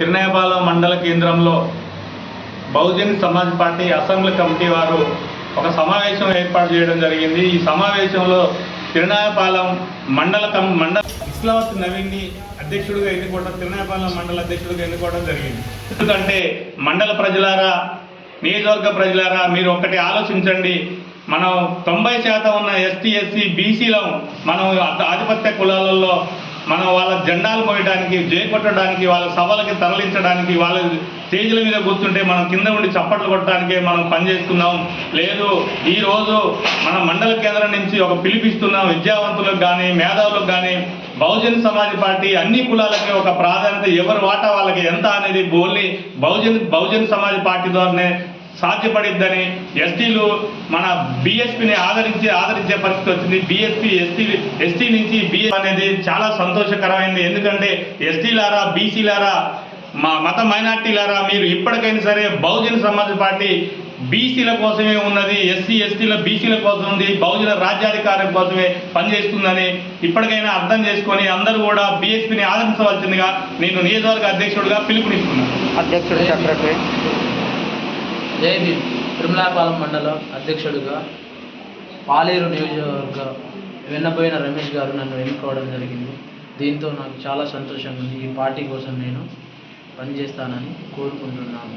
తిరునాయపాలెం మండల కేంద్రంలో Bahujan Samaj party assembly committee వారు ఒక సమావేశం ఏర్పాటు చేయడం జరిగింది. ఈ సమావేశంలో తిరునాయపాలెం మండల కం మండల ఇస్లావత్ నవీన్ని అధ్యక్షుడిగా ఎన్నుకోవడం తిరునాయపాలెం మండల అధ్యక్షుడిగా ఎన్నుకోవడం జరిగింది. ఎందుకంటే మండల ప్రజలారా నియోజకవర్గ ప్రజలారా మీరు ఒకటి ఆలోచించండి. మనం తొంభై శాతం ఉన్న ఎస్టీ ఎస్సీ బీసీలో మనం ఆధిపత్య కులాలలో మనం వాళ్ళ జెండాలు మోయడానికి జయపట్టడానికి వాళ్ళ సభలకి తరలించడానికి వాళ్ళ స్టేజ్ల మీద కూర్చుంటే మనం కింద ఉండి చప్పట్లు కొట్టడానికే మనం పనిచేస్తున్నాం లేదు ఈరోజు మన మండల కేంద్రం నుంచి ఒక పిలిపిస్తున్నాం విద్యావంతులకు కానీ మేధావులకు కానీ బహుజన్ సమాజ్ పార్టీ అన్ని కులాలకి ఒక ప్రాధాన్యత ఎవరు వాటా వాళ్ళకి ఎంత అనేది బోల్ని బహుజన్ బహుజన్ సమాజ్ పార్టీ ద్వారానే సాధ్యపడిద్దని ఎస్టీలు మన బీఎస్పీని ఆదరించి ఆదరించే పరిస్థితి వచ్చింది. బీఎస్పీ ఎస్టీ ఎస్టీ నుంచి బిఎస్ అనేది చాలా సంతోషకరమైంది. ఎందుకంటే ఎస్టీలారా బీసీలారా మా మత మైనార్టీలారా మీరు ఇప్పటికైనా సరే బహుజన సమాజ్ పార్టీ బీసీల కోసమే ఉన్నది ఎస్సీ ఎస్టీల బీసీల కోసం ఉంది బహుజన రాజ్యాధికారం కోసమే పనిచేస్తుందని ఇప్పటికైనా అర్థం చేసుకొని అందరూ కూడా బీఎస్పీని ఆదరించవలసిందిగా నేను నియోజకవర్గ అధ్యక్షుడిగా పిలుపునిస్తున్నాను. అధ్యక్షుడు సెక్రటరీ జై తిరుమలాపాలెం మండలం అధ్యక్షుడిగా పాలేరు నియోజకవర్గ వెన్నపోయిన రమేష్ గారు నన్ను ఎన్నుకోవడం జరిగింది. దీంతో నాకు చాలా సంతోషంగా ఉంది. ఈ పార్టీ కోసం నేను పనిచేస్తానని కోరుకుంటున్నాను.